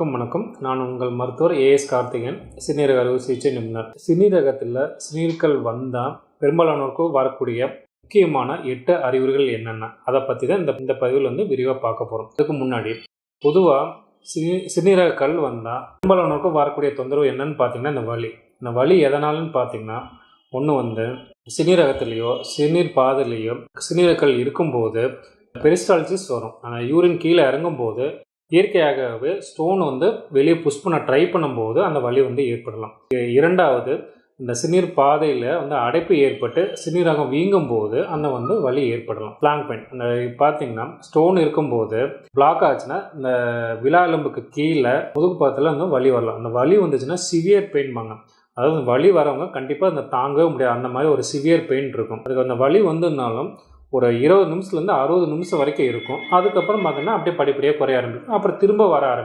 அனைவருக்கும் வணக்கம். நான் உங்கள் மருத்துவர் ஏஎஸ் கார்த்திகன் சிறுநீரக அறுவை சிகிச்சை நிபுணர். சிறுநீரகத்தில் சிறுநீர்கள் வந்தால் பெரும்பாலானோருக்கு வரக்கூடிய முக்கியமான எட்டு அறிகுறிகள் என்னென்ன? அதை பற்றி தான் இந்த இந்த பதிவில் வந்து விரிவாக பார்க்க போகிறோம் அதுக்கு முன்னாடி பொதுவாக சிறு சிறுநீரக கல் வந்தால் பெரும்பாலானோருக்கு வரக்கூடிய தொந்தரவு என்னன்னு பார்த்தீங்கன்னா இந்த வலி. இந்த வலி எதனாலன்னு பார்த்தீங்கன்னா ஒன்று வந்து சிறுநீரகத்திலேயோ சிறுநீர் பாதையிலேயோ சிறுநீரகல் இருக்கும்போது பெரிஸ்டாலஜிஸ் வரும். ஆனால் யூரின் கீழே இறங்கும்போது இயற்கையாகவே ஸ்டோன் வந்து வெளியே புஷ் பண்ண ட்ரை பண்ணும்போது அந்த வலி வந்து ஏற்படலாம். இரண்டாவது இந்த சிறுநீர் பாதையில் வந்து அடைப்பு ஏற்பட்டு சிறுநீரகம் வீங்கும் போது அந்த வந்து வலி ஏற்படலாம். பிளாங்க் பெயின் அந்த பார்த்தீங்கன்னா ஸ்டோன் இருக்கும்போது பிளாக் ஆச்சுன்னா இந்த விழா எலும்புக்கு கீழே முதுகு பாதத்தில் வந்து வலி வரலாம். அந்த வலி வந்துச்சுன்னா சிவியர் பெயின்பாங்க அதாவது வலி வரவங்க கண்டிப்பாக அந்த தாங்கவே முடியாது. அந்த மாதிரி ஒரு சிவியர் பெயின் இருக்கும். அதுக்கு அந்த வலி வந்ததுனாலும் ஒரு இருபது நிமிஷத்துலேருந்து அறுபது நிமிஷம் வரைக்கும் இருக்கும். அதுக்கப்புறம் பார்த்தீங்கன்னா அப்படியே படிப்படியாக குறைய ஆரம்பிக்கும். அப்புறம் திரும்ப வர ஆரம்பிக்கும்.